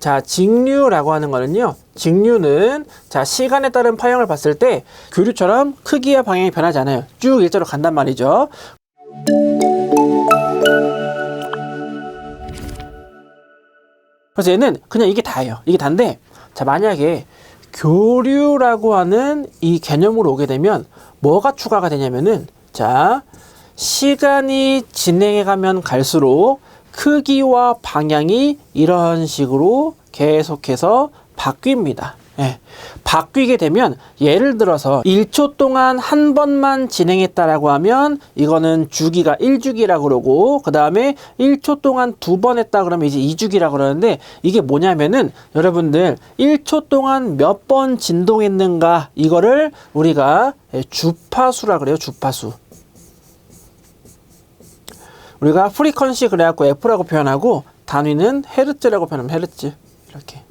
자, 직류라고 하는 거는요. 직류는 자, 시간에 따른 파형을 봤을 때 교류처럼 크기와 방향이 변하지 않아요. 쭉 일자로 간단 말이죠. 그래서 얘는 그냥 이게 다예요. 이게 다인데 자, 만약에 교류라고 하는 이 개념으로 오게 되면 뭐가 추가가 되냐면은 자, 시간이 진행해 가면 갈수록 크기와 방향이 이런 식으로 계속해서 바뀝니다. 예. 바뀌게 되면 예를 들어서 1초 동안 한 번만 진행했다라고 하면 이거는 주기가 1주기라고 그러고 그 다음에 1초 동안 두 번 했다 그러면 이제 2주기라고 그러는데 이게 뭐냐면은 여러분들 1초 동안 몇 번 진동했는가 이거를 우리가 예, 주파수라 그래요 주파수 우리가 프리퀀시 그래갖고 F라고 표현하고 단위는 헤르츠라고 표현하면 헤르츠 이렇게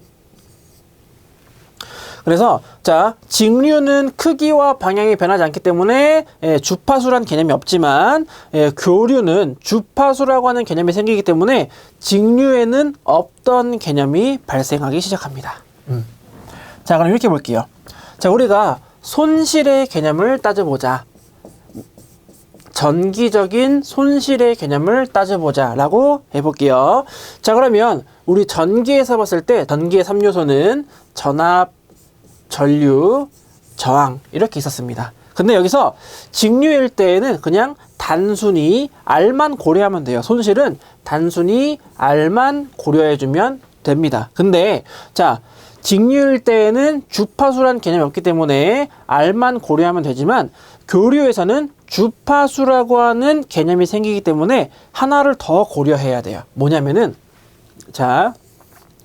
그래서 자 직류는 크기와 방향이 변하지 않기 때문에 예, 주파수란 개념이 없지만 예, 교류는 주파수라고 하는 개념이 생기기 때문에 직류에는 없던 개념이 발생하기 시작합니다. 음. 자 그럼 이렇게 볼게요. 자 우리가 손실의 개념을 따져보자. 전기적인 손실의 개념을 따져보자 라고 해볼게요. 자 그러면 우리 전기에서 봤을 때 전기의 3요소는 전압, 전류, 저항 이렇게 있었습니다. 근데 여기서 직류일 때에는 그냥 단순히 R만 고려하면 돼요. 손실은 단순히 R만 고려해주면 됩니다. 근데 자 직류일 때에는 주파수란 개념이 없기 때문에 R만 고려하면 되지만 교류에서는 주파수라고 하는 개념이 생기기 때문에 하나를 더 고려해야 돼요. 뭐냐면은 자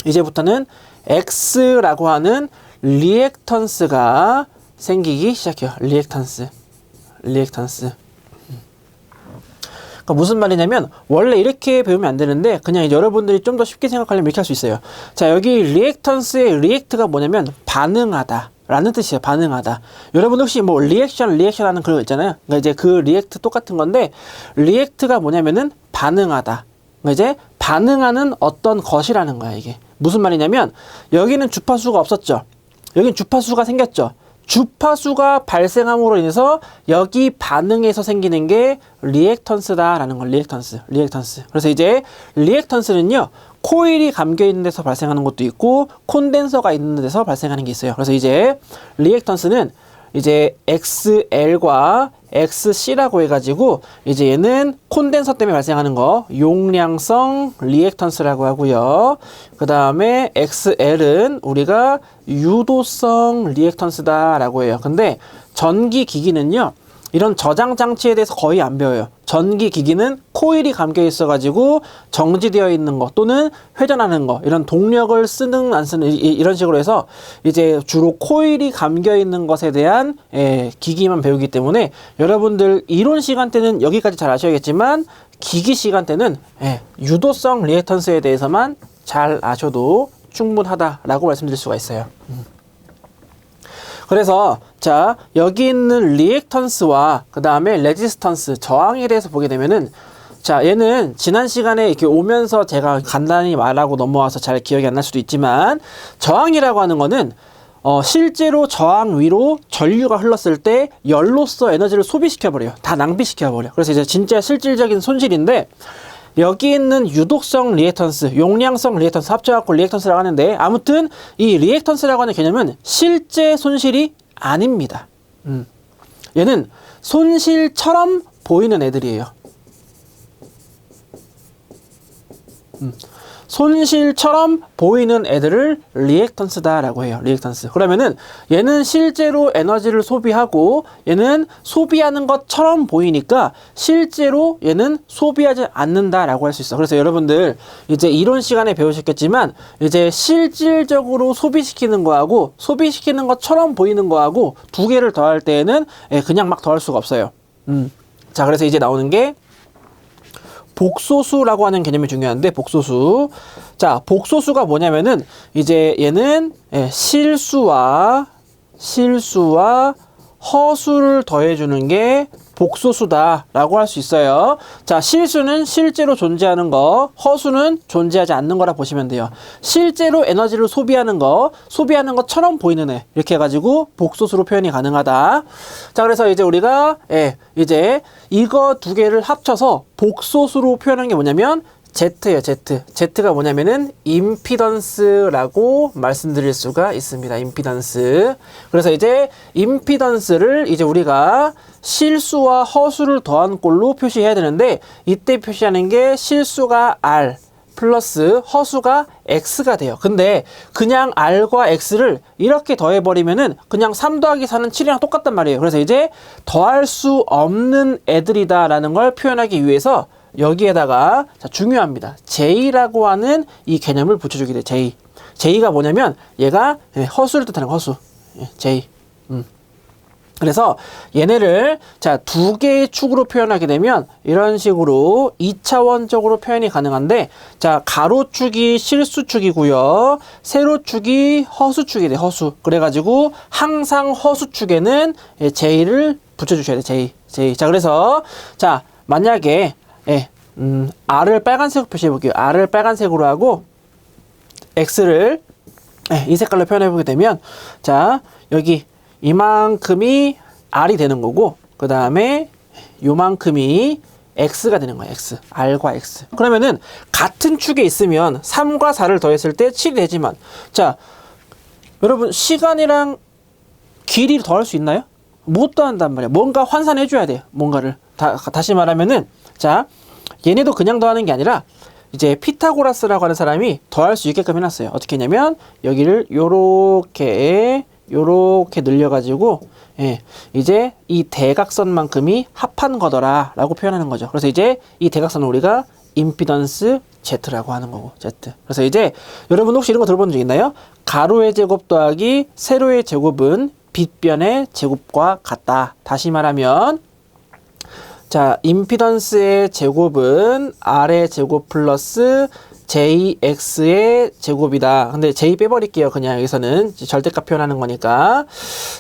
이제부터는 X라고 하는 리액턴스가 생기기 시작해요. 리액턴스, 리액턴스. 그러니까 무슨 말이냐면 원래 이렇게 배우면 안 되는데 그냥 여러분들이 좀 더 쉽게 생각하려면 이렇게 할 수 있어요. 자 여기 리액턴스의 리액트가 뭐냐면 반응하다. 라는 뜻이에요. 반응하다. 여러분 혹시 뭐 리액션, 리액션 하는 그런 거 있잖아요. 그러니까 이제 그 리액트 똑같은 건데 리액트가 뭐냐면은 반응하다. 그러니까 이제 반응하는 어떤 것이라는 거야, 이게. 무슨 말이냐면 여기는 주파수가 없었죠. 여긴 주파수가 생겼죠. 주파수가 발생함으로 인해서 여기 반응에서 생기는 게 리액턴스다라는 거, 리액턴스, 리액턴스. 그래서 이제 리액턴스는요, 코일이 감겨 있는 데서 발생하는 것도 있고 콘덴서가 있는 데서 발생하는 게 있어요. 그래서 이제 리액턴스는 이제 XL과 XC라고 해가지고 이제 얘는 콘덴서 때문에 발생하는 거 용량성 리액턴스라고 하고요. 그 다음에 XL은 우리가 유도성 리액턴스다라고 해요. 근데 전기 기기는요. 이런 저장 장치에 대해서 거의 안 배워요. 전기 기기는 코일이 감겨 있어 가지고 정지되어 있는 거 또는 회전하는 거 이런 동력을 쓰는 안 쓰는 이- 이런 식으로 해서 이제 주로 코일이 감겨 있는 것에 대한 예, 기기만 배우기 때문에 여러분들 이론 시간 때는 여기까지 잘 아셔야겠지만 기기 시간 때는 예, 유도성 리액턴스에 대해서만 잘 아셔도 충분하다라고 말씀드릴 수가 있어요. 그래서 자 여기 있는 리액턴스와 그 다음에 레지스턴스 저항에 대해서 보게 되면은 자 얘는 지난 시간에 이렇게 오면서 제가 간단히 말하고 넘어와서 잘 기억이 안 날 수도 있지만 저항이라고 하는 거는 어, 실제로 저항 위로 전류가 흘렀을 때 열로서 에너지를 소비시켜 버려요. 다 낭비시켜 버려. 그래서 이제 진짜 실질적인 손실인데 여기 있는 유독성 리액턴스, 용량성 리액턴스 합쳐갖고 리액턴스라고 하는데 아무튼 이 리액턴스라고 하는 개념은 실제 손실이 아닙니다. 음. 얘는 손실처럼 보이는 애들이에요. 음. 손실처럼 보이는 애들을 리액턴스다라고 해요. 리액턴스. 그러면은 얘는 실제로 에너지를 소비하고 얘는 소비하는 것처럼 보이니까 실제로 얘는 소비하지 않는다라고 할 수 있어. 그래서 여러분들 이제 이론 시간에 배우셨겠지만 이제 실질적으로 소비시키는 거하고 소비시키는 것처럼 보이는 거하고 두 개를 더할 때에는 예, 그냥 막 더할 수가 없어요. 음. 자, 그래서 이제 나오는 게 복소수라고 하는 개념이 중요한데 복소수. 자, 복소수가 뭐냐면은 이제 얘는 예, 실수와 실수와 허수를 더해주는 게 복소수다라고 할 수 있어요. 자, 실수는 실제로 존재하는 거, 허수는 존재하지 않는 거라 보시면 돼요. 실제로 에너지를 소비하는 거, 소비하는 것처럼 보이는 애 이렇게 해가지고 복소수로 표현이 가능하다. 자, 그래서 이제 우리가 예, 이제 이거 두 개를 합쳐서 복소수로 표현하는 게 뭐냐면 Z예요, Z. Z가 뭐냐면은 임피던스라고 말씀드릴 수가 있습니다. 임피던스. 그래서 이제 임피던스를 이제 우리가 실수와 허수를 더한 꼴로 표시해야 되는데 이때 표시하는 게 실수가 R 플러스 허수가 X가 돼요. 근데 그냥 R과 X를 이렇게 더해버리면은 그냥 3 더하기 4는 7이랑 똑같단 말이에요. 그래서 이제 더할 수 없는 애들이다라는 걸 표현하기 위해서 여기에다가 자, 중요합니다. J라고 하는 이 개념을 붙여주게 돼요. J. J가 뭐냐면 얘가 예, 허수를 뜻하는 거, 허수. 예, J. 음. 그래서 얘네를 자 두 개의 축으로 표현하게 되면 이런 식으로 2차원적으로 표현이 가능한데 자 가로축이 실수축이고요 세로축이 허수축이 돼 허수 그래가지고 항상 허수축에는 예, J를 붙여주셔야 돼 J J 자 그래서 자 만약에 예, 음, R을 빨간색으로 표시해 볼게요 R을 빨간색으로 하고 X를 예, 이 색깔로 표현해 보게 되면 자 여기 이만큼이 R이 되는 거고 그 다음에 요만큼이 X가 되는 거예요. X. R과 X. 그러면은 같은 축에 있으면 3과 4를 더했을 때 7이 되지만 자 여러분 시간이랑 길이를 더할 수 있나요? 못 더한단 말이야. 뭔가 환산해 줘야 돼요. 뭔가를. 다, 다시 말하면은 자 얘네도 그냥 더하는 게 아니라 이제 피타고라스라고 하는 사람이 더할 수 있게끔 해놨어요. 어떻게 했냐면 여기를 요렇게 요렇게 늘려가지고 예, 이제 이 대각선만큼이 합한 거더라 라고 표현하는 거죠. 그래서 이제 이 대각선을 우리가 임피던스 Z라고 하는 거고 Z. 그래서 이제 여러분 혹시 이런 거 들어본 적 있나요? 가로의 제곱 더하기 세로의 제곱은 빗변의 제곱과 같다. 다시 말하면 자, 임피던스의 제곱은 R의 제곱 플러스 JX의 제곱이다. 근데 J 빼버릴게요. 그냥 여기서는 절대값 표현하는 거니까.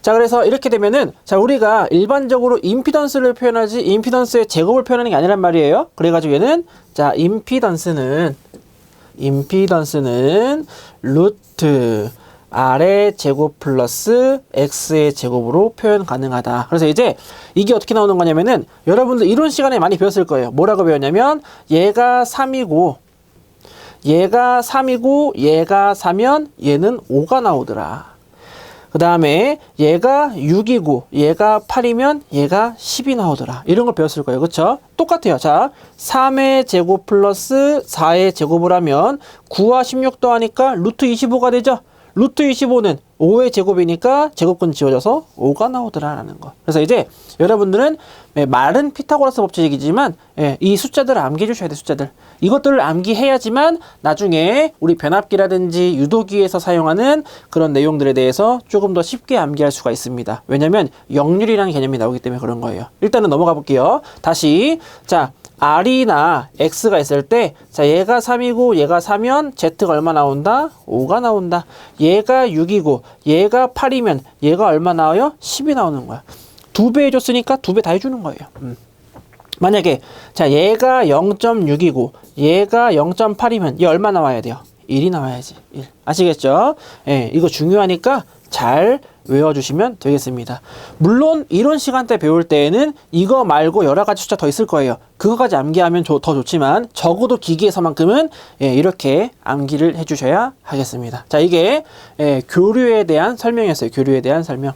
자, 그래서 이렇게 되면은 자, 우리가 일반적으로 임피던스를 표현하지 임피던스의 제곱을 표현하는 게 아니란 말이에요. 그래 가지고 얘는 자, 임피던스는 임피던스는 루트 R의 제곱 플러스 X의 제곱으로 표현 가능하다. 그래서 이제 이게 어떻게 나오는 거냐면은 여러분들 이론 시간에 많이 배웠을 거예요. 뭐라고 배웠냐면 얘가 3이고 얘가 3이고 얘가 4면 얘는 5가 나오더라. 그 다음에 얘가 6이고 얘가 8이면 얘가 10이 나오더라. 이런 걸 배웠을 거예요. 그쵸? 똑같아요. 자, 3의 제곱 플러스 4의 제곱을 하면 9와 16 더하니까 루트 25가 되죠? 루트 25는 5의 제곱이니까 제곱근 지워져서 5가 나오더라라는 거. 그래서 이제 여러분들은 예, 말은 피타고라스 법칙이지만 예, 이 숫자들을 암기해 주셔야 돼 숫자들. 이것들을 암기해야지만 나중에 우리 변압기라든지 유도기에서 사용하는 그런 내용들에 대해서 조금 더 쉽게 암기할 수가 있습니다. 왜냐면 역률이라는 개념이 나오기 때문에 그런 거예요. 일단은 넘어가 볼게요. 다시 자 R이나 X가 있을 때, 자, 얘가 3이고 얘가 4면 Z가 얼마 나온다? 5가 나온다. 얘가 6이고 얘가 8이면 얘가 얼마 나와요? 10이 나오는 거야. 두 배 해줬으니까 두 배 다 해주는 거예요. 음. 만약에, 자, 얘가 0.6이고 얘가 0.8이면 얘 얼마 나와야 돼요? 1이 나와야지. 1. 아시겠죠? 예, 이거 중요하니까 잘 외워주시면 되겠습니다. 물론 이론 시간대 배울 때에는 이거 말고 여러 가지 숫자 더 있을 거예요. 그거까지 암기하면 조- 더 좋지만 적어도 기기에서만큼은 예, 이렇게 암기를 해주셔야 하겠습니다. 자 이게 예, 교류에 대한 설명이었어요. 교류에 대한 설명.